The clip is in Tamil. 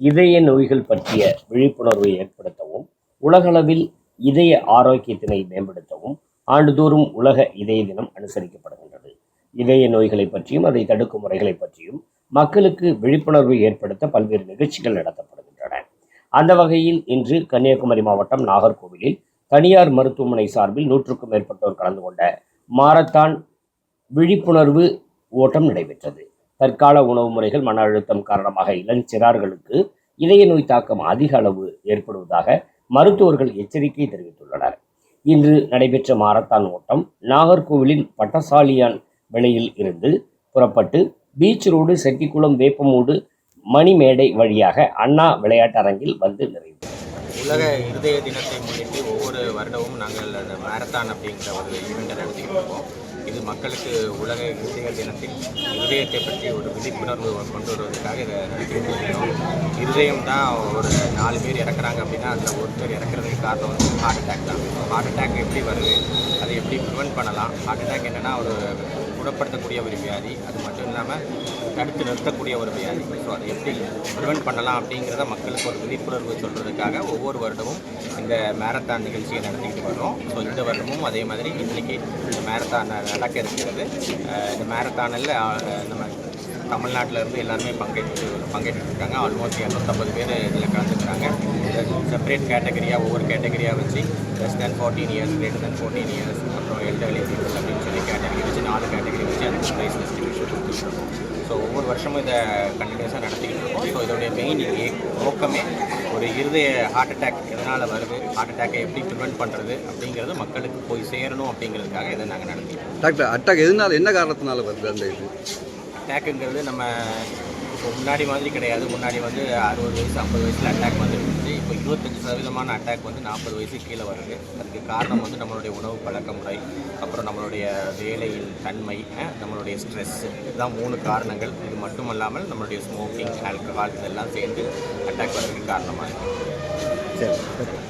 இதய நோய்கள் பற்றிய விழிப்புணர்வை ஏற்படுத்தவும் உலகளவில் இதய ஆரோக்கியத்தினை மேம்படுத்தவும் ஆண்டுதோறும் உலக இதய தினம் அனுசரிக்கப்படுகின்றது. இதய நோய்களை பற்றியும் அதை தடுக்கும் முறைகளை பற்றியும் மக்களுக்கு விழிப்புணர்வு ஏற்படுத்த பல்வேறு நிகழ்ச்சிகள் நடத்தப்படுகின்றன. அந்த வகையில் இன்று கன்னியாகுமரி மாவட்டம் நாகர்கோவிலில் தனியார் மருத்துவமனை சார்பில் நூற்றுக்கும் மேற்பட்டோர் கலந்து கொண்ட மாரத்தான் விழிப்புணர்வு ஓட்டம் நடைபெற்றது. தற்கால உணவு முறைகள் மன அழுத்தம் காரணமாக இளஞ்சிறார்களுக்கு இதய நோய் தாக்கம் அதிக அளவு ஏற்படுவதாக மருத்துவர்கள் எச்சரிக்கை தெரிவித்துள்ளனர். இன்று நடைபெற்ற மாரத்தான் ஓட்டம் நாகர்கோவிலின் பட்டசாலியான் விலையில் இருந்து புறப்பட்டு பீச் ரோடு செட்டிக்குளம் வேப்பமூடு மணிமேடை வழியாக அண்ணா விளையாட்டரங்கில் வந்து நிறைவு. உலக இருதய தினத்தை முன்னிட்டு ஒவ்வொரு வருடமும் நாங்கள் அந்த மேரத்தான் அப்படிங்கிற ஒரு ஈவெண்ட்டை நடத்திக்கிட்டு இருக்கோம். இது மக்களுக்கு உலக இருதய தினத்தில் இருதயத்தை பற்றி ஒரு விழிப்புணர்வு கொண்டு வருவதற்காக இதை நடத்திக்கிட்டு இருதயம் தான் ஒரு நாலு பேர் இறக்குறாங்க அப்படின்னா அதில் ஒருத்தர் இறக்குறதுக்கு காரணம் வந்து ஹார்ட் அட்டாக் தான். ஹார்ட் அட்டாக் எப்படி வருது? அதை எப்படி ப்ரிவெண்ட் பண்ணலாம்? ஹார்ட் அட்டாக் என்னென்னா ஒரு குணப்படுத்தக்கூடிய ஒரு வியாதி அது மட்டும் இல்லாமல் தடுத்து நிறுத்தக்கூடிய ஒரு வியாதி. ஸோ அதை எப்படி ப்ரிவெண்ட் பண்ணலாம் அப்படிங்கிறத மக்களுக்கு ஒரு விழிப்புணர்வு சொல்கிறதுக்காக ஒவ்வொரு வருடமும் இந்த மேரத்தான் நிகழ்ச்சியை நடத்திக்கிட்டு வர்றோம். ஸோ இந்த வருடமும் அதே மாதிரி இன்றைக்கி இந்த மேரத்தான் நடக்க இருக்கிறது. இந்த மேரத்தானில் நம்ம தமிழ்நாட்டில் இருந்து எல்லாருமே பங்கேற்று பங்கேற்றுருக்காங்க ஆல்மோஸ்ட் இரநூத்தம்பது பேர் இதில் கலந்துக்கிறாங்க செப்பரேட் கேட்டகரியாக ஒவ்வொரு கேட்டகரியாக வச்சு less than fourteen years greater than fourteen years அப்புறம் எல்டர்லி பீப்புள் சொல்லி கேட்டகரி வச்சு நாலு கேட்டகரி வச்சு அதுக்கு ப்ரைஸ் டிஸ்ட்ரிபியூஷன் கொடுத்துருக்கோம் ஸோ ஒவ்வொரு வருஷமும் இதை கண்டினியூஸாக நடத்திக்கிட்டு இருக்கோம். ஸோ இதோடைய மெயின் நோக்கமே ஒரு இருதய ஹார்ட் அட்டாக் எதனால் வருது ஹார்ட் அட்டாக்கை எப்படி ப்ரிவென்ட் பண்ணுறது அப்படிங்கிறது மக்களுக்கு போய் சேரணும் அப்படிங்கிறதுக்காக இதை நாங்கள் நடத்திக்கிறோம். டாக்டர் அட்டாக் எதனால என்ன காரணத்தினால வருது அந்த இது? அட்டாக்குங்கிறது நம்ம இப்போ முன்னாடி மாதிரி கிடையாது. முன்னாடி வந்து அறுபது வயசு ஐம்பது வயசில் அட்டாக் வந்துருந்துச்சு. இப்போ இருபத்தஞ்சி சதவீதமான அட்டாக் வந்து நாற்பது வயசு கீழே வருது. அதுக்கு காரணம் வந்து நம்மளுடைய உணவு பழக்க முறை அப்புறம் நம்மளுடைய வேலையின் தன்மை நம்மளுடைய ஸ்ட்ரெஸ்ஸு இதுதான் மூணு காரணங்கள். இது மட்டும் இல்லாமல் நம்மளுடைய ஸ்மோக்கிங் ஆல்கஹால் இதெல்லாம் சேர்ந்து அட்டாக் வர்றதுக்கு காரணமாக இருக்குது சரி.